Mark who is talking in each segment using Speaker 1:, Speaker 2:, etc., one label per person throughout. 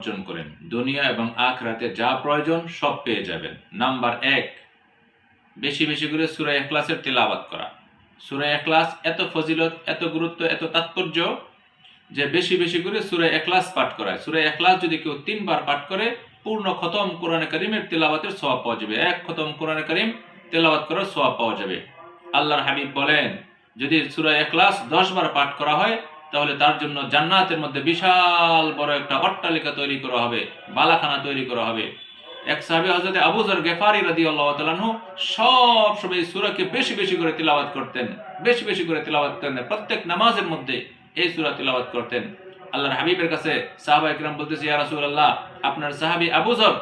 Speaker 1: অর্জন করেন। দুনিয়া এবং আখরাতে যা প্রয়োজন সব পেয়ে যাবেন। নাম্বার এক, বেশি বেশি করে সুরা এখলাসের তেলাওয়াত করা। সুরা এখলাস এত ফজিলত, এত গুরুত্ব, এত তাৎপর্য যে বেশি বেশি করে সুরা এখলাস পাঠ করায়। সুরা এখলাস যদি কেউ তিনবার পাঠ করে, পূর্ণ খতম কোরআনে করিমের তেলাবাতের সওয়াব পাওয়া যাবে। এক খতম কোরআনে করিম তেলাওয়াত করার সওয়াব পাওয়া যাবে। আল্লাহর হাবিব বলেন, যদি সুরা এখলাস দশ বার পাঠ করা হয় তাহলে তার জন্য জান্নাতের মধ্যে বিশাল বড় একটা অট্টালিকা তৈরি করা হবে, বালাখানা তৈরি করা হবে। এক সাহাবী হযরত আবু যর গেফারি রাদিয়াল্লাহু তাআলা আনহু সব সময় সূরাকে বেশি বেশি করে তিলাওয়াত করতেন, বেশি বেশি করে তিলাওয়াত করতেন, প্রত্যেক নামাজের মধ্যে এই সূরা তিলাওয়াত করতেন। আল্লাহর হাবিবের কাছে সাহাবা একরাম বলতেছে, ইয়া রাসূলুল্লাহ, আপনার সাহাবী আবু যর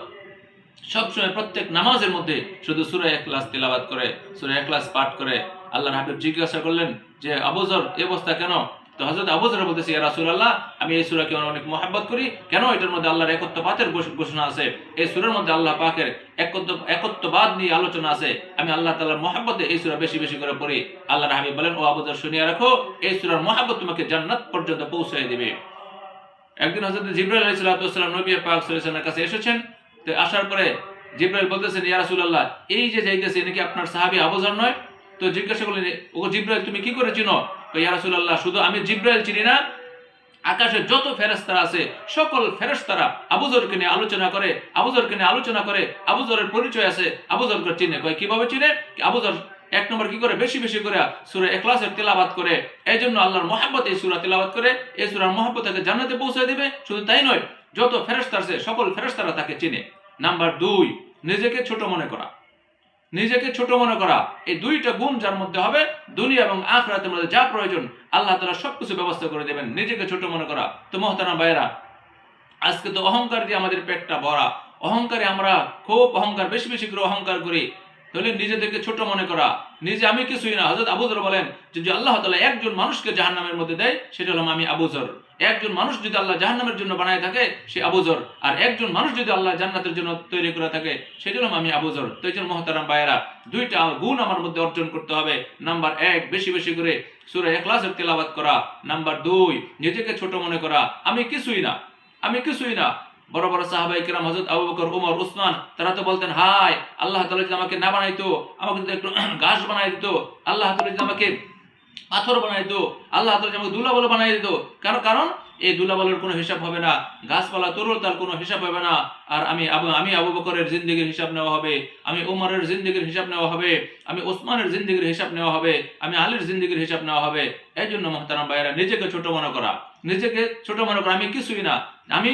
Speaker 1: সবসময় প্রত্যেক নামাজের মধ্যে শুধু সূরা ইখলাস তিলাওয়াত করে, সূরা ইখলাস পাঠ করে। আল্লাহর হাবিব জিজ্ঞাসা করলেন, যে আবু যর এই অবস্থা কেন? তো হযরত আবু যর বলতেছে, ইয়া রাসূলুল্লাহ, আমি এই সূরাকে অনেক মহব্বত করি। কেন এটার মধ্যে আল্লাহর একত্ববাদের ঘোষ- ঘোষণা আছে? এই সূরার মধ্যে আল্লাহ পাকের একত্ব, একত্ববাদ নিয়ে আলোচনা আছে। আমি আল্লাহ তাআলার মহব্বতে এই সূরা বেশি বেশি করে পড়ি। আল্লাহর হাবিব বলেন, ও আবু যর, শুনিয়া রাখো, এই সূরার মহব্বত তোমাকে জান্নাত পর্যন্ত পৌঁছে দিবে। একদিন হযরত জিবরাইল আলাইহিস সালাম নবী পাক সাল্লাল্লাহু কাছে এসেছেন। তো আসার পরে জিব্রাইল বলতেছেন, ইয়া রাসূলুল্লাহ, এই যে যাইতেছে নাকি আপনার সাহাবী আবু যর নয়? তো জিজ্ঞাসা করলেন ও জিব্রাইল, তুমি কি করে চিনো? তো ইয়া শুধু আমি জিব্রাইল চিনি না। আকাশে যত ফেরেশতারা আছে, সকল ফেরেশতারা আবুজরকে নিয়ে আলোচনা করে আবুজরকে নিয়ে আলোচনা করে আবুজরের পরিচয় আছে আবুজরকে চিনে। কয়, কীভাবে চিনে? আবুজর এক নম্বর কি করে? বেশি বেশি করে সূরা ইখলাসের তেলাওয়াত করে। এই জন্য আল্লাহর মহব্বত এই সুরা তেলাওয়াত করে। এই সূরার মহব্বত তাকে জান্নাতে পৌঁছে দিবে। শুধু তাই নয়, যত ফেরেশতা আছে, সকল ফেরেশতারা তাকে চিনে। নাম্বার দুই, নিজেকে ছোট মনে করা। নিজেকে ছোট মনে করা। এই দুইটা গুণ যার মধ্যে হবে দুনিয়া এবং আখরাতের মধ্যে যা প্রয়োজন, আল্লাহ তালা সবকিছু ব্যবস্থা করে দেবেন। নিজেকে ছোট মনে করা। তো মহতানা ভাইরা আজকে তো অহংকার দিয়ে আমাদের পেটটা ভরা। অহংকারে আমরা খুব অহংকার, বেশি বেশি করে অহংকার করি। তাহলে নিজেদেরকে ছোট মনে করা। নিজে আমি কিছুই না। হজরত আবুজর বলেন যদি আল্লাহ তালা একজন মানুষকে জাহান্নামের মধ্যে দেয়, সেটা হলাম আমি আবুজর একজন মানুষ যদি আল্লাহ জাহান্নামের জন্য বানায় থাকে, সে আবুজর আর একজন মানুষ যদি আল্লাহ জান্নাতের জন্য তৈরি করে থাকে হলাম আমি আবুজর তো এই জন্য মহতারাম ভাইয়েরা, দুইটা গুণ আমার মধ্যে অর্জন করতে হবে। নাম্বার এক, বেশি বেশি করে সুরা এখলাসের তেলাওয়াত করা। নাম্বার দুই, নিজেকে ছোট মনে করা। আমি কিছুই না। আমি কিছুই না। বড় বড় সাহাবাই কিরাম হজরত আবু বকর, উমর, উসমান, তারা তো বলতেন হাই আল্লাহ তাআলা যদি আমাকে না বানাইতো, আমাকে যদি একটু ঘাস বানাই দিত, আল্লাহ তাআলা যদি আমাকে পাথর বানাই দিত, আল্লাহ যদি আমাকে দুলাবল বানাই দিত। কারণ কারণ এই দুলাবলের কোনো হিসাব হবে না, গাছপালা তরুল তার কোনো হিসাব হবে না। আর আমি আবু আমি আবু বকরের জিন্দগির হিসাব নেওয়া হবে, আমি উমরের জিন্দগির হিসাব নেওয়া হবে, আমি ওসমানের জিন্দগির হিসাব নেওয়া হবে, আমি আলীর জিন্দগির হিসাব নেওয়া হবে। এই জন্য মহতারাম ভাইয়েরা, নিজেকে ছোট মনে করা, নিজেকে ছোট মনে করা, আমি কিছুই না। আমি